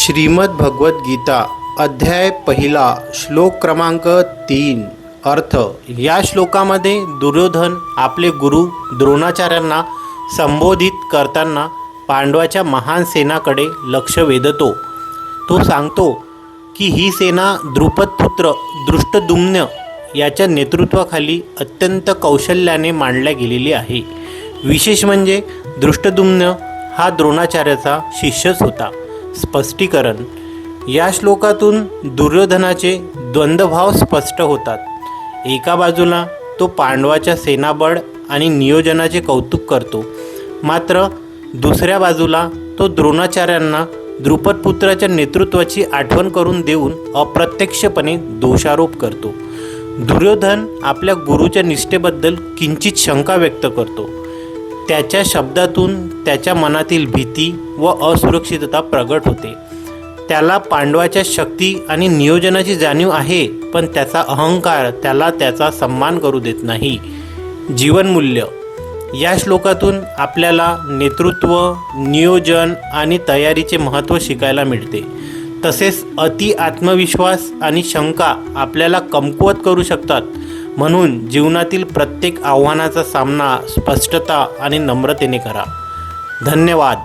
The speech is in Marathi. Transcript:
श्रीमद भगवत गीता अध्याय पहिला श्लोक क्रमांक तीन. अर्थ या श्लोकामध्ये दुर्योधन आपले गुरु द्रोणाचार्यांना संबोधित करताना पांडवाच्या महान सेनाकडे लक्ष वेधतो. तो सांगतो की ही सेना द्रुपदपुत्र दृष्टदुम्न याच्या नेतृत्वाखाली अत्यंत कौशल्याने मांडल्या गेलेली आहे. विशेष म्हणजे दृष्टदुम्न हा द्रोणाचार्याचा शिष्यच होता. स्पष्टीकरण. या श्लोकातून दुर्योधनाचे द्वंद्वभाव स्पष्ट होतात. एका बाजूला तो पांडवाच्या सेनाबळ आणि नियोजनाचे कौतुक करतो. मात्र दुसऱ्या बाजूला तो द्रोणाचार्यांना द्रुपदपुत्राच्या नेतृत्वाची आठवण करून देऊन अप्रत्यक्षपणे दोषारोप करतो. दुर्योधन आपल्या गुरुच्या निष्ठेबद्दल किंचित शंका व्यक्त करतो. त्याच्या शब्दातून त्याच्या मनातील भीती व असुरक्षितता प्रगट होते. त्याला पांडवाच्या शक्ती आणि नियोजनाची जाणीव आहे पण त्याचा अहंकार त्याला त्याचा सन्मान करू देत नाही. जीवनमूल्य. या श्लोकातून आपल्याला नेतृत्व नियोजन आणि तयारीचे महत्त्व शिकायला मिळते. तसेच अति आत्मविश्वास आणि शंका आपल्याला कमकुवत करू शकतात म्हणून जीवनातील प्रत्येक आव्हानाचा सामना स्पष्टता आणि नम्रतेने करा. धन्यवाद.